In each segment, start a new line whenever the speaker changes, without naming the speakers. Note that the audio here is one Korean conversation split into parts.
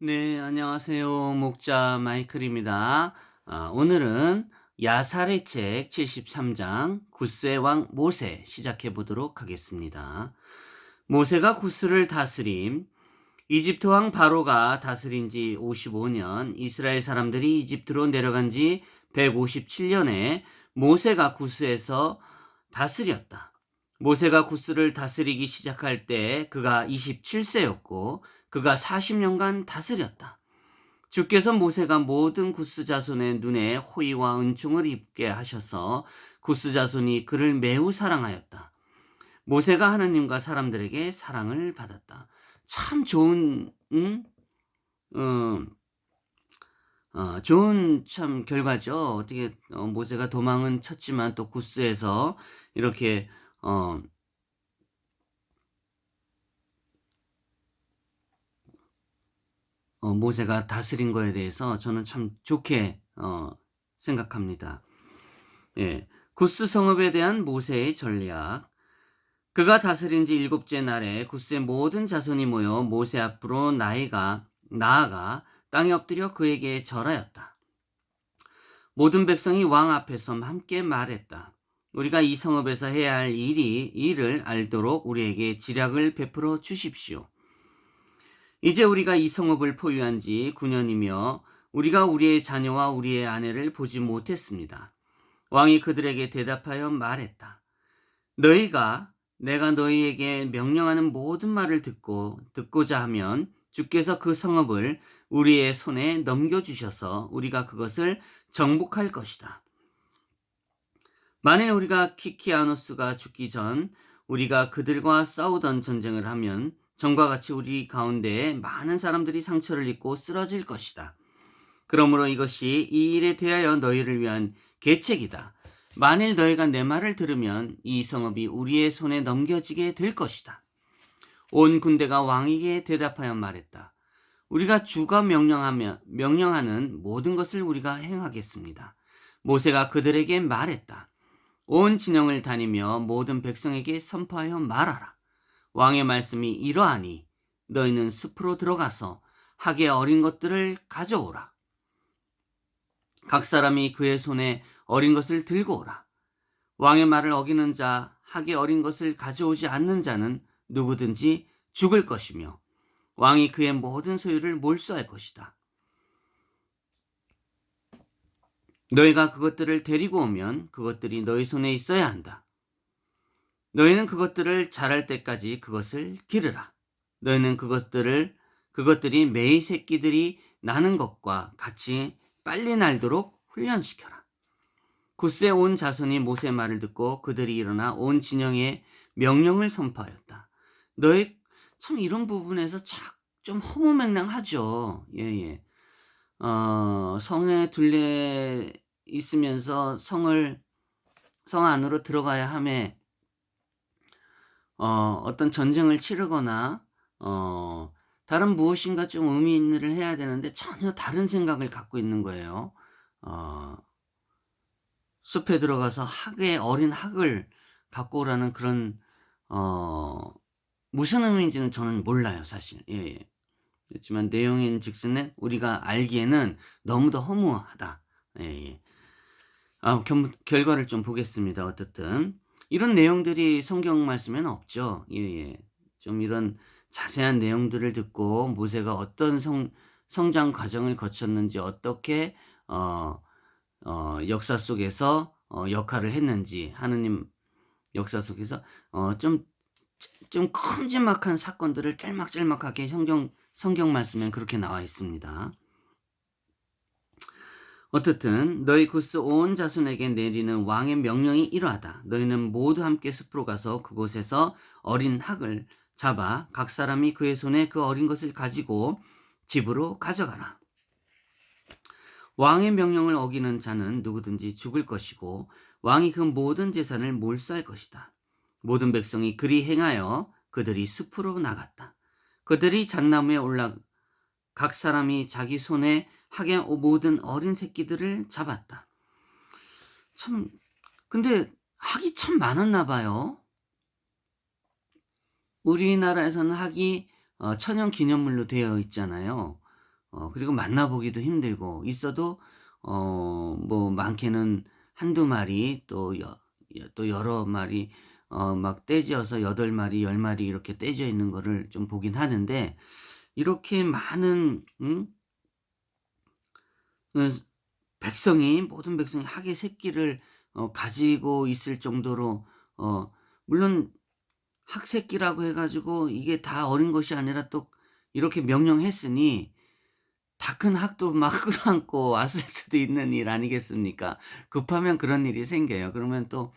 네, 안녕하세요. 목자 마이클입니다. 아, 오늘은 야살의 책 73장 구스의 왕 모세 시작해 보도록 하겠습니다. 모세가 구스를 다스림 이집트 왕 바로가 다스린 지 55년 이스라엘 사람들이 이집트로 내려간 지 157년에 모세가 구스에서 다스렸다. 모세가 구스를 다스리기 시작할 때 그가 27세였고 그가 40년간 다스렸다. 주께서 모세가 모든 구스 자손의 눈에 호의와 은총을 입게 하셔서 구스 자손이 그를 매우 사랑하였다. 모세가 하나님과 사람들에게 사랑을 받았다. 참 좋은 음? 어, 어, 좋은 참 결과죠. 어떻게 어, 모세가 도망은 쳤지만 또 구스에서 이렇게 어, 어, 모세가 다스린 거에 대해서 저는 참 좋게 어, 생각합니다. 예, 구스 성읍에 대한 모세의 전략. 그가 다스린 지 일곱째 날에 구스의 모든 자손이 모여 모세 앞으로 나이가 나아가 땅에 엎드려 그에게 절하였다. 모든 백성이 왕 앞에서 함께 말했다. 우리가 이 성읍에서 해야 할 일이 일을 알도록 우리에게 지략을 베풀어 주십시오. 이제 우리가 이 성읍을 포위한 지 9년이며 우리가 우리의 자녀와 우리의 아내를 보지 못했습니다. 왕이 그들에게 대답하여 말했다. 너희가 내가 너희에게 명령하는 모든 말을 듣고 듣고자 하면 주께서 그 성읍을 우리의 손에 넘겨주셔서 우리가 그것을 정복할 것이다. 만일 우리가 키키아노스가 죽기 전 우리가 그들과 싸우던 전쟁을 하면 전과 같이 우리 가운데에 많은 사람들이 상처를 입고 쓰러질 것이다. 그러므로 이것이 이 일에 대하여 너희를 위한 계책이다. 만일 너희가 내 말을 들으면 이 성읍이 우리의 손에 넘겨지게 될 것이다. 온 군대가 왕에게 대답하여 말했다. 우리가 주가 명령하며 명령하는 모든 것을 우리가 행하겠습니다. 모세가 그들에게 말했다. 온 진영을 다니며 모든 백성에게 선포하여 말하라. 왕의 말씀이 이러하니 너희는 숲으로 들어가서 학의 어린 것들을 가져오라. 각 사람이 그의 손에 어린 것을 들고 오라. 왕의 말을 어기는 자, 학의 어린 것을 가져오지 않는 자는 누구든지 죽을 것이며 왕이 그의 모든 소유를 몰수할 것이다. 너희가 그것들을 데리고 오면 그것들이 너희 손에 있어야 한다. 너희는 그것들을 자랄 때까지 그것을 기르라. 너희는 그것들을 그것들이 매의 새끼들이 나는 것과 같이 빨리 날도록 훈련시켜라. 구스에 온 자손이 모세 말을 듣고 그들이 일어나 온 진영에 명령을 선포하였다. 너희 참 이런 부분에서 좀 허무맹랑하죠. 예, 예. 어, 성에 둘레 있으면서 성을 성 안으로 들어가야 함에 어, 어떤 전쟁을 치르거나 어, 다른 무엇인가 좀 의미 있는 일을 해야 되는데 전혀 다른 생각을 갖고 있는 거예요. 어, 숲에 들어가서 학의 어린 학을 갖고 오라는 그런 어, 무슨 의미인지는 저는 몰라요, 사실. 예, 예. 그렇지만 내용인 즉슨은 우리가 알기에는 너무도 허무하다. 예, 예. 아, 결, 결과를 좀 보겠습니다. 어떻든. 이런 내용들이 성경 말씀에는 없죠. 예, 예. 좀 이런 자세한 내용들을 듣고 모세가 어떤 성, 성장 과정을 거쳤는지 어떻게 어, 어, 역사 속에서 어, 역할을 했는지 하느님 역사 속에서 어, 좀, 좀 큼지막한 사건들을 짤막짤막하게 성경, 성경 말씀에 그렇게 나와 있습니다. 어떻든 너희 구스 온 자손에게 내리는 왕의 명령이 이러하다. 너희는 모두 함께 숲으로 가서 그곳에서 어린 학을 잡아 각 사람이 그의 손에 그 어린 것을 가지고 집으로 가져가라. 왕의 명령을 어기는 자는 누구든지 죽을 것이고 왕이 그 모든 재산을 몰수할 것이다. 모든 백성이 그리 행하여 그들이 숲으로 나갔다. 그들이 잣나무에 올라 각 사람이 자기 손에 학의 모든 어린 새끼들을 잡았다. 참, 근데 학이 참 많았나 봐요. 우리나라에서는 학이 어, 천연 기념물로 되어 있잖아요. 어, 그리고 만나보기도 힘들고 있어도 어, 뭐 많게는 한두 마리 또, 여, 여- 또 여러 마리 어, 막 떼지어서 여덟 마리, 열 마리 이렇게 떼져 있는 거를 좀 보긴 하는데 이렇게 많은 음? 어, 백성이 모든 백성이 학의 새끼를 어, 가지고 있을 정도로 어, 물론 학새끼라고 해가지고 이게 다 어린 것이 아니라 또 이렇게 명령했으니 다 큰 학도 막 끌어안고 왔을 수도 있는 일 아니겠습니까? 급하면 그런 일이 생겨요. 그러면 또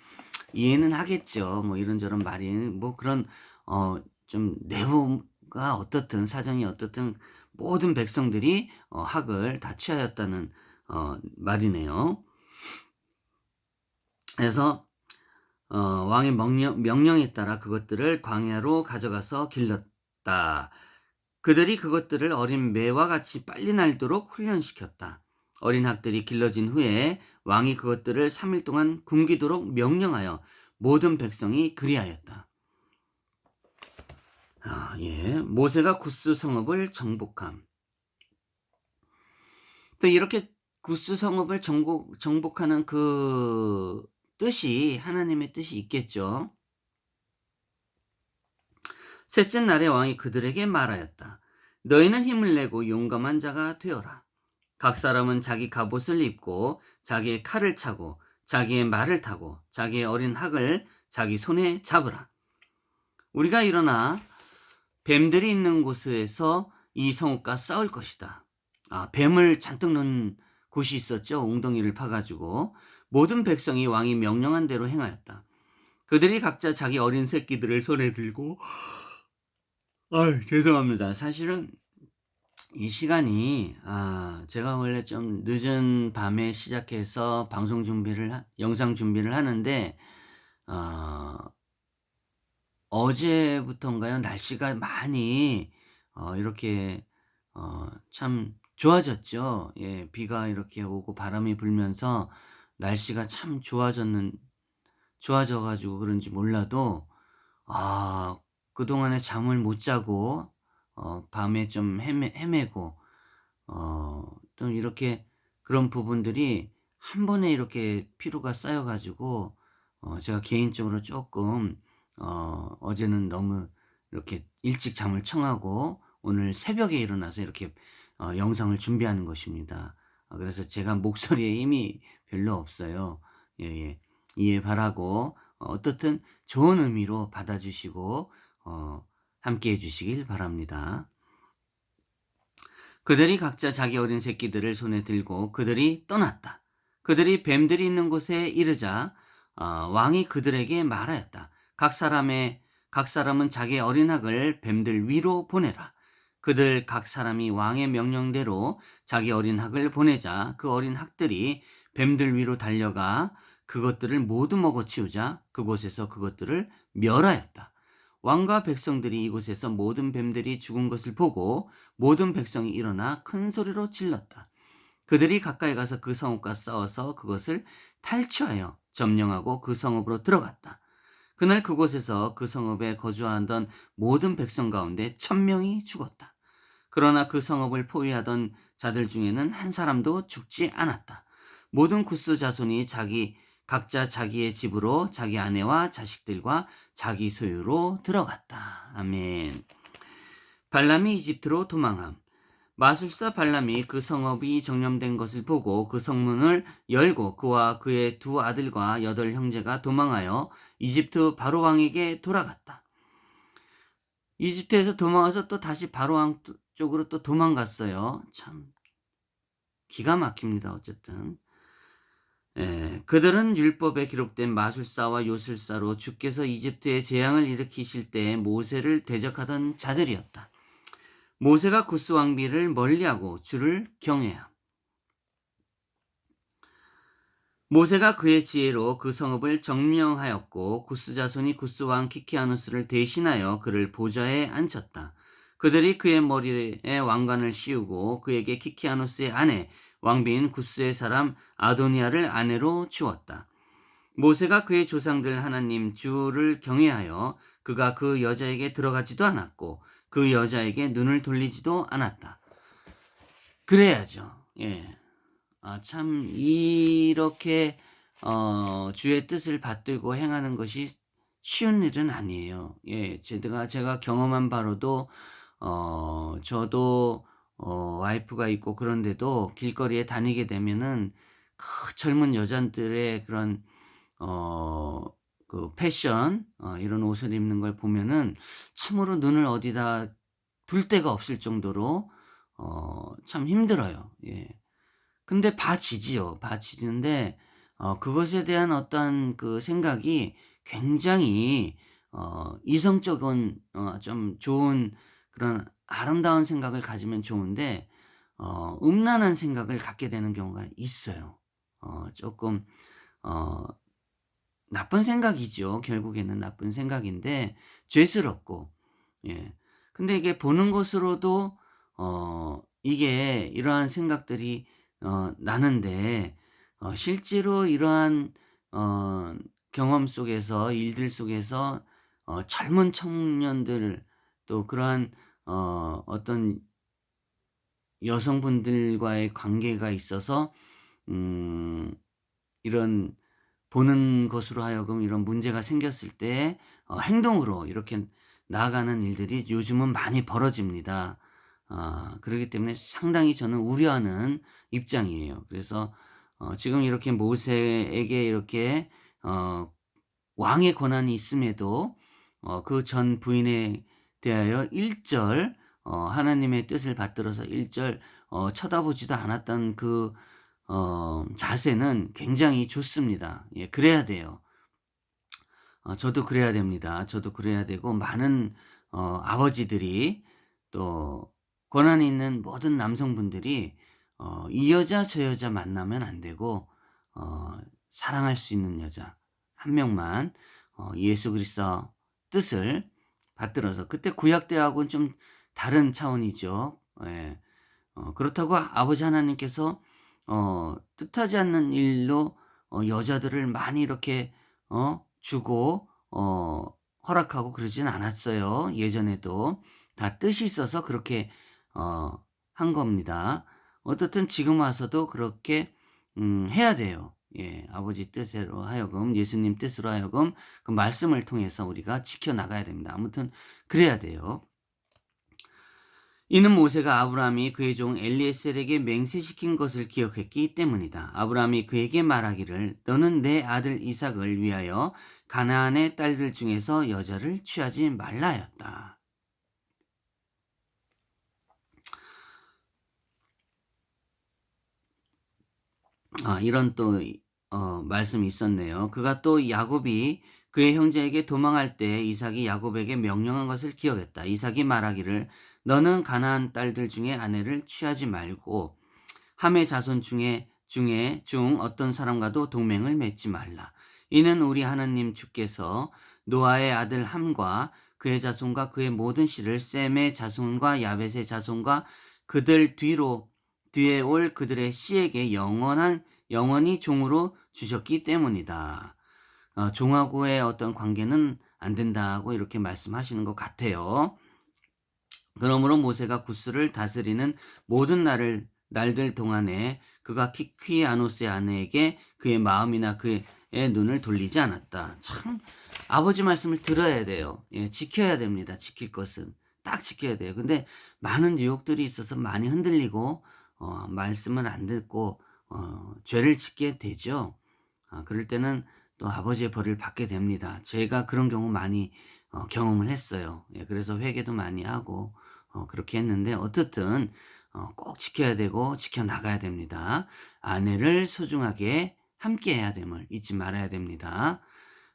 이해는 하겠죠. 뭐 이런저런 말이 뭐 그런 어 좀 내부가 어떻든 사정이 어떻든 모든 백성들이 어 학을 다 취하였다는 어 말이네요. 그래서 어 왕의 명령 명령에 따라 그것들을 광야로 가져가서 길렀다. 그들이 그것들을 어린 매와 같이 빨리 날도록 훈련시켰다. 어린 학들이 길러진 후에 왕이 그것들을 3일 동안 굶기도록 명령하여 모든 백성이 그리하였다. 아, 예. 모세가 구스 성읍을 정복함. 또 이렇게 구스 성읍을 정복, 정복하는 그 뜻이 하나님의 뜻이 있겠죠. 셋째 날에 왕이 그들에게 말하였다. 너희는 힘을 내고 용감한 자가 되어라. 각 사람은 자기 갑옷을 입고 자기의 칼을 차고 자기의 말을 타고 자기의 어린 학을 자기 손에 잡으라. 우리가 일어나 뱀들이 있는 곳에서 이 성읍과 싸울 것이다. 아, 뱀을 잔뜩 넣은 곳이 있었죠. 웅덩이를 파가지고 모든 백성이 왕이 명령한 대로 행하였다. 그들이 각자 자기 어린 새끼들을 손에 들고 아 죄송합니다. 사실은 이 시간이 아 제가 원래 좀 늦은 밤에 시작해서 방송 준비를 하, 영상 준비를 하는데 어, 어제부터인가요 날씨가 많이 어, 이렇게 어, 참 좋아졌죠. 예, 비가 이렇게 오고 바람이 불면서 날씨가 참 좋아졌는 좋아져 가지고 그런지 몰라도 아 그동안에 잠을 못 자고 어 밤에 좀 헤매 헤매고 어 또 이렇게 그런 부분들이 한 번에 이렇게 피로가 쌓여 가지고 어 제가 개인적으로 쪼끔 어 어제는 너무 이렇게 일찍 잠을 청하고 오늘 새벽에 일어나서 이렇게 어 영상을 준비하는 것입니다. 어 그래서 제가 목소리에 힘이 별로 없어요. 예 예. 이해 바라고 어 어떻든 좋은 의미로 받아주시고 어 함께 해주시길 바랍니다. 그들이 각자 자기 어린 새끼들을 손에 들고 그들이 떠났다. 그들이 뱀들이 있는 곳에 이르자 어, 왕이 그들에게 말하였다. 각 사람의 각 사람은 자기 어린 학을 뱀들 위로 보내라. 그들 각 사람이 왕의 명령대로 자기 어린 학을 보내자 그 어린 학들이 뱀들 위로 달려가 그것들을 모두 먹어치우자 그곳에서 그것들을 멸하였다. 왕과 백성들이 이곳에서 모든 뱀들이 죽은 것을 보고 모든 백성이 일어나 큰 소리로 질렀다. 그들이 가까이 가서 그 성읍과 싸워서 그것을 탈취하여 점령하고 그 성읍으로 들어갔다. 그날 그곳에서 그 성읍에 거주하던 모든 백성 가운데 천명이 죽었다. 그러나 그 성읍을 포위하던 자들 중에는 한 사람도 죽지 않았다. 모든 구스 자손이 자기 각자 자기의 집으로 자기 아내와 자식들과 자기 소유로 들어갔다. 아멘. 발람이 이집트로 도망함. 마술사 발람이 그 성읍이 정념된 것을 보고 그 성문을 열고 그와 그의 두 아들과 여덟 형제가 도망하여 이집트 바로 왕에게 돌아갔다. 이집트에서 도망와서 또 다시 바로 왕 쪽으로 또 도망갔어요. 참 기가 막힙니다. 어쨌든 예, 그들은 율법에 기록된 마술사와 요술사로 주께서 이집트에 재앙을 일으키실 때 모세를 대적하던 자들이었다. 모세가 구스 왕비를 멀리하고 주를 경외함. 모세가 그의 지혜로 그 성읍을 정명하였고 구스 자손이 구스 왕 키키아누스를 대신하여 그를 보좌에 앉혔다. 그들이 그의 머리에 왕관을 씌우고 그에게 키키아누스의 아내 왕비인 구스의 사람 아도니아를 아내로 주었다. 모세가 그의 조상들 하나님 주를 경외하여 그가 그 여자에게 들어가지도 않았고 그 여자에게 눈을 돌리지도 않았다. 그래야죠. 예. 아, 참, 이렇게, 어, 주의 뜻을 받들고 행하는 것이 쉬운 일은 아니에요. 예. 제가, 제가 경험한 바로도, 어, 저도, 어, 와이프가 있고 그런데도 길거리에 다니게 되면은 그 젊은 여자들의 그런, 어, 그 패션, 어, 이런 옷을 입는 걸 보면은 참으로 눈을 어디다 둘 데가 없을 정도로, 어, 참 힘들어요. 예. 근데 봐지지요. 봐지는데, 어, 그것에 대한 어떤 그 생각이 굉장히, 어, 이성적인, 어, 좀 좋은 그런 아름다운 생각을 가지면 좋은데, 어, 음란한 생각을 갖게 되는 경우가 있어요. 어, 조금, 어, 나쁜 생각이죠. 결국에는 나쁜 생각인데, 죄스럽고, 예. 근데 이게 보는 것으로도, 어, 이게 이러한 생각들이, 어, 나는데, 어, 실제로 이러한, 어, 경험 속에서, 일들 속에서, 어, 젊은 청년들, 또 그러한, 어, 어떤 여성분들과의 관계가 있어서, 음, 이런 보는 것으로 하여금 이런 문제가 생겼을 때 어, 행동으로 이렇게 나아가는 일들이 요즘은 많이 벌어집니다. 아, 그렇기 때문에 상당히 저는 우려하는 입장이에요. 그래서 어, 지금 이렇게 모세에게 이렇게 어, 왕의 권한이 있음에도 어, 그 전 부인에 대하여 1절 어, 하나님의 뜻을 받들어서 1절 어, 쳐다보지도 않았던 그 어, 자세는 굉장히 좋습니다. 예, 그래야 돼요. 어, 저도 그래야 됩니다. 저도 그래야 되고 많은 어, 아버지들이 또 권한 있는 모든 남성분들이 어, 이 여자 저 여자 만나면 안 되고 어, 사랑할 수 있는 여자 한 명만 어, 예수 그리스도 뜻을 받들어서 그때 구약 때하고는 좀 다른 차원이죠. 예. 어, 그렇다고 아버지 하나님께서 어, 뜻하지 않는 일로 어, 여자들을 많이 이렇게 어, 주고 어, 허락하고 그러진 않았어요. 예전에도 다 뜻이 있어서 그렇게 어, 한 겁니다. 어떻든 지금 와서도 그렇게 음, 해야 돼요. 예, 아버지 뜻으로 하여금 예수님 뜻으로 하여금 그 말씀을 통해서 우리가 지켜 나가야 됩니다. 아무튼 그래야 돼요. 이는 모세가 아브라함이 그의 종 엘리에셀에게 맹세시킨 것을 기억했기 때문이다. 아브라함이 그에게 말하기를 너는 내 아들 이삭을 위하여 가나안의 딸들 중에서 여자를 취하지 말라였다. 아, 이런 또 어, 말씀이 있었네요. 그가 또 야곱이 그의 형제에게 도망할 때 이삭이 야곱에게 명령한 것을 기억했다. 이삭이 말하기를 너는 가나안 딸들 중에 아내를 취하지 말고 함의 자손 중에 중에 중 어떤 사람과도 동맹을 맺지 말라. 이는 우리 하나님 주께서 노아의 아들 함과 그의 자손과 그의 모든 씨를 셈의 자손과 야벳의 자손과 그들 뒤로 뒤에 올 그들의 씨에게 영원한 영원히 종으로 주셨기 때문이다. 어, 종하고의 어떤 관계는 안 된다고 이렇게 말씀하시는 것 같아요. 그러므로 모세가 구스를 다스리는 모든 날을 날들 동안에 그가 키퀴아노스의 아내에게 그의 마음이나 그의 눈을 돌리지 않았다. 참 아버지 말씀을 들어야 돼요. 예, 지켜야 됩니다. 지킬 것은 딱 지켜야 돼요. 근데 많은 유혹들이 있어서 많이 흔들리고 어, 말씀을 안 듣고 어, 죄를 짓게 되죠. 아, 그럴 때는 또 아버지의 벌을 받게 됩니다. 제가 그런 경우 많이 어, 경험을 했어요. 예, 그래서 회개도 많이 하고 어, 그렇게 했는데 어떻든 어, 꼭 지켜야 되고 지켜 나가야 됩니다. 아내를 소중하게 함께 해야 됨을 잊지 말아야 됩니다.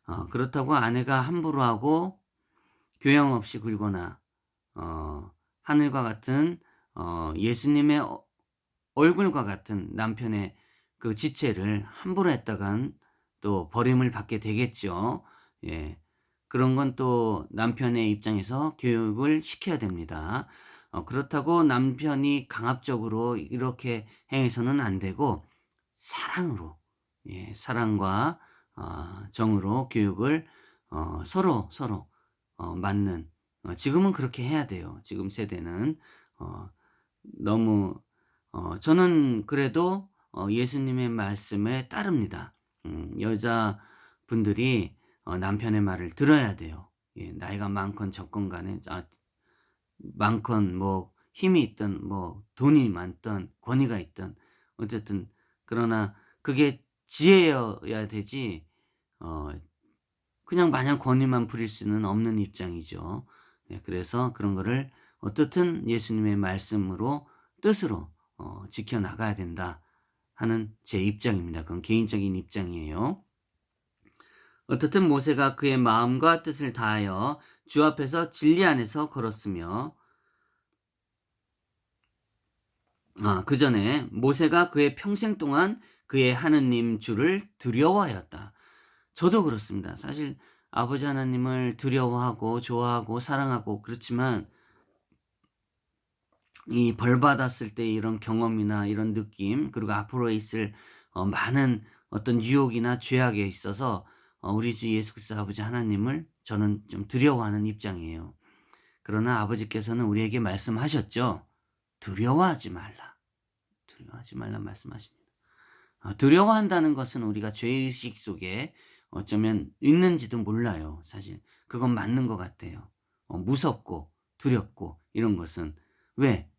어, 그렇다고 아내가 함부로 하고 교양 없이 굴거나 어, 하늘과 같은 어, 예수님의 어, 얼굴과 같은 남편의 그 지체를 함부로 했다간 또 버림을 받게 되겠죠. 예. 그런 건 또 남편의 입장에서 교육을 시켜야 됩니다. 어, 그렇다고 남편이 강압적으로 이렇게 행해서는 안 되고 사랑으로 예, 사랑과 어, 정으로 교육을 어, 서로 서로 어, 맞는 어, 지금은 그렇게 해야 돼요. 지금 세대는 어, 너무 어, 저는 그래도 어, 예수님의 말씀에 따릅니다. 음, 여자분들이 어, 남편의 말을 들어야 돼요. 예, 나이가 많건 적건 간에 아, 많건 뭐 힘이 있든 뭐 돈이 많든 권위가 있든 어쨌든 그러나 그게 지혜여야 되지 어, 그냥 마냥 권위만 부릴 수는 없는 입장이죠. 예, 그래서 그런 거를 어떻든 예수님의 말씀으로 뜻으로 어, 지켜 나가야 된다 하는 제 입장입니다. 그건 개인적인 입장이에요. 어떻든 모세가 그의 마음과 뜻을 다하여 주 앞에서 진리 안에서 걸었으며 아, 그 전에 모세가 그의 평생 동안 그의 하느님 주를 두려워하였다. 저도 그렇습니다. 사실 아버지 하나님을 두려워하고 좋아하고 사랑하고 그렇지만 이 벌 받았을 때 이런 경험이나 이런 느낌 그리고 앞으로 있을 어, 많은 어떤 유혹이나 죄악에 있어서 어, 우리 주 예수 그리스도 아버지 하나님을 저는 좀 두려워하는 입장이에요. 그러나 아버지께서는 우리에게 말씀하셨죠. 두려워하지 말라. 두려워하지 말라 말씀하십니다. 어, 두려워한다는 것은 우리가 죄의식 속에 어쩌면 있는지도 몰라요. 사실 그건 맞는 것 같아요. 어, 무섭고 두렵고 이런 것은 왜?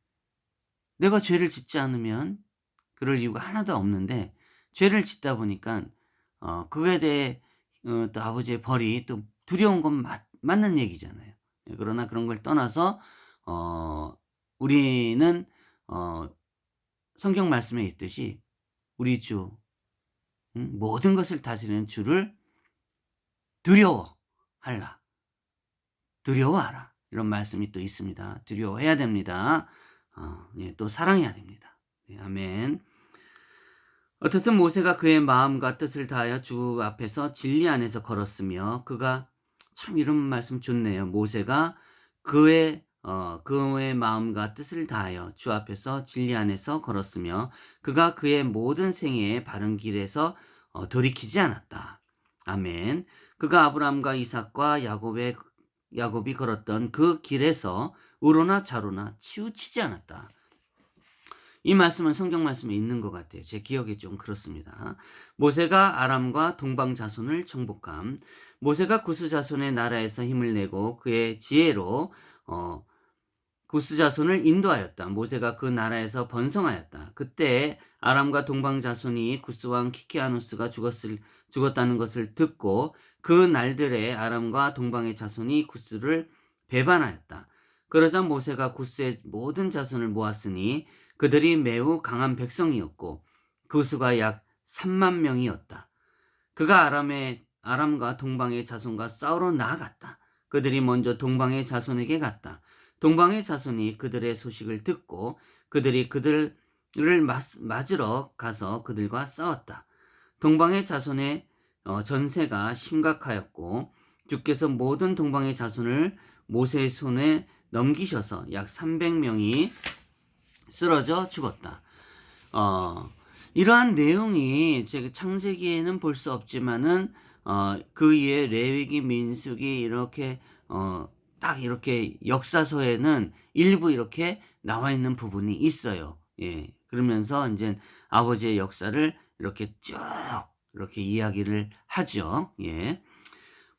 내가 죄를 짓지 않으면 그럴 이유가 하나도 없는데 죄를 짓다 보니까 어, 그거에 대해 어, 또 아버지의 벌이 또 두려운 건 맞, 맞는 얘기잖아요. 예, 그러나 그런 걸 떠나서 어, 우리는 어, 성경 말씀에 있듯이 우리 주 음, 모든 것을 다스리는 주를 두려워할라. 두려워하라. 이런 말씀이 또 있습니다. 두려워해야 됩니다. 어, 예, 또 사랑해야 됩니다. 예, 아멘. 어쨌든 모세가 그의 마음과 뜻을 다하여 주 앞에서 진리 안에서 걸었으며 그가 참 이런 말씀 좋네요. 모세가 그의 어, 그의 마음과 뜻을 다하여 주 앞에서 진리 안에서 걸었으며 그가 그의 모든 생애의 바른 길에서 어, 돌이키지 않았다. 아멘. 그가 아브라함과 이삭과 야곱의 야곱이 걸었던 그 길에서 우로나 좌로나 치우치지 않았다. 이 말씀은 성경 말씀에 있는 것 같아요. 제 기억에 좀 그렇습니다. 모세가 아람과 동방 자손을 정복함. 모세가 구스 자손의 나라에서 힘을 내고 그의 지혜로 어, 구스 자손을 인도하였다. 모세가 그 나라에서 번성하였다. 그때 아람과 동방 자손이 구스 왕 키키아누스가 죽었을 죽었다는 것을 듣고 그 날들에 아람과 동방의 자손이 구스를 배반하였다. 그러자 모세가 구스의 모든 자손을 모았으니 그들이 매우 강한 백성이었고 그 수가 약 3만 명이었다. 그가 아람의 아람과 동방의 자손과 싸우러 나아갔다. 그들이 먼저 동방의 자손에게 갔다. 동방의 자손이 그들의 소식을 듣고 그들이 그들을 맞으러 가서 그들과 싸웠다. 동방의 자손의 어, 전세가 심각하였고 주께서 모든 동방의 자손을 모세의 손에 넘기셔서 약 300명이 쓰러져 죽었다. 어, 이러한 내용이 제가 창세기에는 볼 수 없지만은 어, 그 이에 레위기, 민수기 이렇게 어, 딱 이렇게 역사서에는 일부 이렇게 나와 있는 부분이 있어요. 예. 그러면서 이제 아버지의 역사를 이렇게 쭉 이렇게 이야기를 하죠. 예.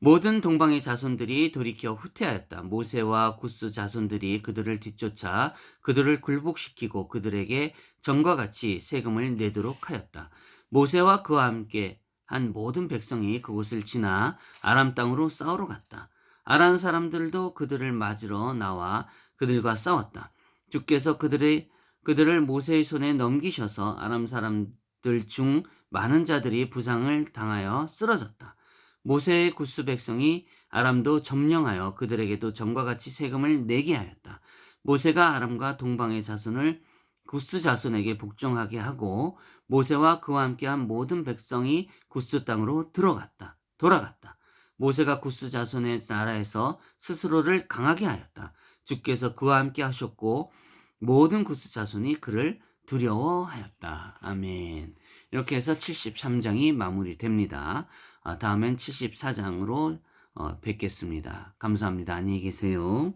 모든 동방의 자손들이 돌이켜 후퇴하였다. 모세와 구스 자손들이 그들을 뒤쫓아 그들을 굴복시키고 그들에게 전과 같이 세금을 내도록 하였다. 모세와 그와 함께 한 모든 백성이 그곳을 지나 아람 땅으로 싸우러 갔다. 아람 사람들도 그들을 맞으러 나와 그들과 싸웠다. 주께서 그들의 그들을 모세의 손에 넘기셔서 아람 사람들 중 많은 자들이 부상을 당하여 쓰러졌다. 모세의 구스 백성이 아람도 점령하여 그들에게도 전과 같이 세금을 내게 하였다. 모세가 아람과 동방의 자손을 구스 자손에게 복종하게 하고 모세와 그와 함께한 모든 백성이 구스 땅으로 들어갔다. 돌아갔다. 모세가 구스 자손의 나라에서 스스로를 강하게 하였다. 주께서 그와 함께 하셨고 모든 구스 자손이 그를 두려워하였다. 아멘. 이렇게 해서 73장이 마무리됩니다. 아, 다음엔 74장으로 어, 뵙겠습니다. 감사합니다. 안녕히 계세요.